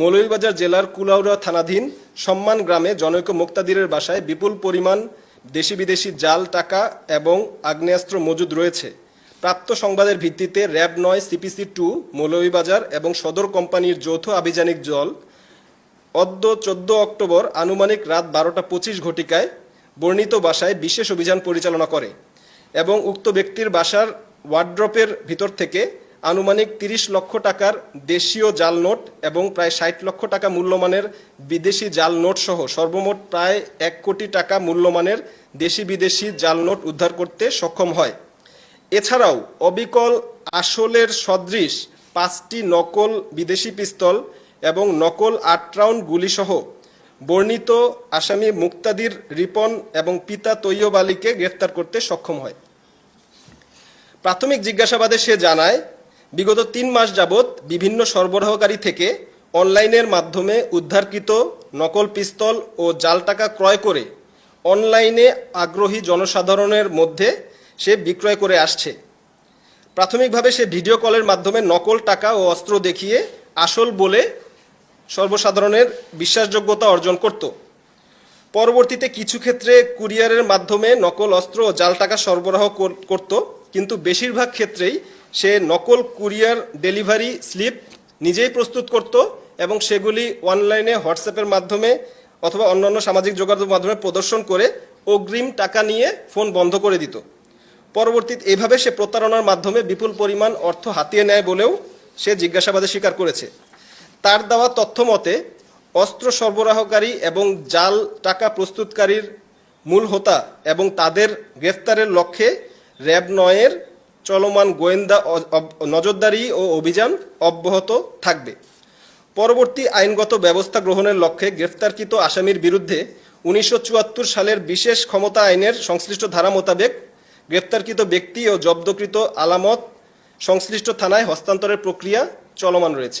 মৌলভীবাজার জেলার কুলাউড়া থানাধীন সম্মান গ্রামে জনৈক মুক্তাদিরের বাসায় বিপুল পরিমাণ দেশি বিদেশি জাল, টাকা এবং আগ্নেয়াস্ত্র মজুদ রয়েছে। প্রাপ্ত সংবাদের ভিত্তিতে র্যাব নয় সিপিসি টু, মৌলভীবাজার এবং সদর কোম্পানির যৌথ আভিযানিক জল অদ্য চোদ্দ অক্টোবর আনুমানিক রাত বারোটা পঁচিশ ঘটিকায় বর্ণিত বাসায় বিশেষ অভিযান পরিচালনা করে এবং উক্ত ব্যক্তির বাসার ওয়ার্ড্রপের ভিতর থেকে আনুমানিক তিরিশ লক্ষ টাকার দেশীয় জাল নোট এবং প্রায় ষাট লক্ষ টাকা মূল্যমানের বিদেশি জাল নোট সহ সর্বমোট প্রায় এক কোটি টাকা মূল্যমানের দেশি বিদেশি জাল নোট উদ্ধার করতে সক্ষম হয়। এছাড়াও, অবিকল আসলের সদৃশ পাঁচটি নকল বিদেশি পিস্তল এবং নকল আট রাউন্ড গুলিসহ বর্ণিত আসামি মুক্তাদির রিপন এবং পিতা তৈয়ব আলীকে গ্রেফতার করতে সক্ষম হয়। প্রাথমিক জিজ্ঞাসাবাদে সে জানায় বিগত তিন মাস যাবৎ বিভিন্ন সরবরাহকারী থেকে অনলাইনের মাধ্যমে উদ্ধারকৃত নকল পিস্তল ও জাল টাকা ক্রয় করে অনলাইনে আগ্রহী জনসাধারণের মধ্যে সে বিক্রয় করে আসছে। প্রাথমিকভাবে সে ভিডিও কলের মাধ্যমে নকল টাকা ও অস্ত্র দেখিয়ে আসল বলে সর্বসাধারণের বিশ্বাসযোগ্যতা অর্জন করত। পরবর্তীতে কিছু ক্ষেত্রে কুরিয়ারের মাধ্যমে নকল, অস্ত্র ও জাল টাকা সরবরাহ কর- করত, কিন্তু বেশিরভাগ ক্ষেত্রেই সে নকল কুরিয়ার ডেলিভারি স্লিপ নিজেই প্রস্তুত করত এবং সেগুলি অনলাইনে হোয়াটসঅ্যাপের মাধ্যমে অথবা অন্যান্য সামাজিক যোগাযোগ মাধ্যমে প্রদর্শন করে অগ্রিম টাকা নিয়ে ফোন বন্ধ করে দিত। পরবর্তীতে এভাবে সে প্রতারণার মাধ্যমে বিপুল পরিমাণ অর্থ হাতিয়ে নেয় বলেও সে জিজ্ঞাসাবাদে স্বীকার করেছে। তার দেওয়া তথ্য মতে, অস্ত্র সরবরাহকারী এবং জাল টাকা প্রস্তুতকারীর মূল হোতা এবং তাদের গ্রেফতারের লক্ষ্যে র্যাব নয়ের চলমান গোয়েন্দা নজরদারি ও অভিযান অব্যাহত থাকবে। পরবর্তী আইনগত ব্যবস্থা গ্রহণের লক্ষ্যে গ্রেফতারকৃত আসামির বিরুদ্ধে উনিশশো চুয়াত্তর সালের বিশেষ ক্ষমতা আইনের সংশ্লিষ্ট ধারা মোতাবেক গ্রেপ্তারকৃত ব্যক্তি ও জব্দকৃত আলামত সংশ্লিষ্ট থানায় হস্তান্তরের প্রক্রিয়া চলমান রয়েছে।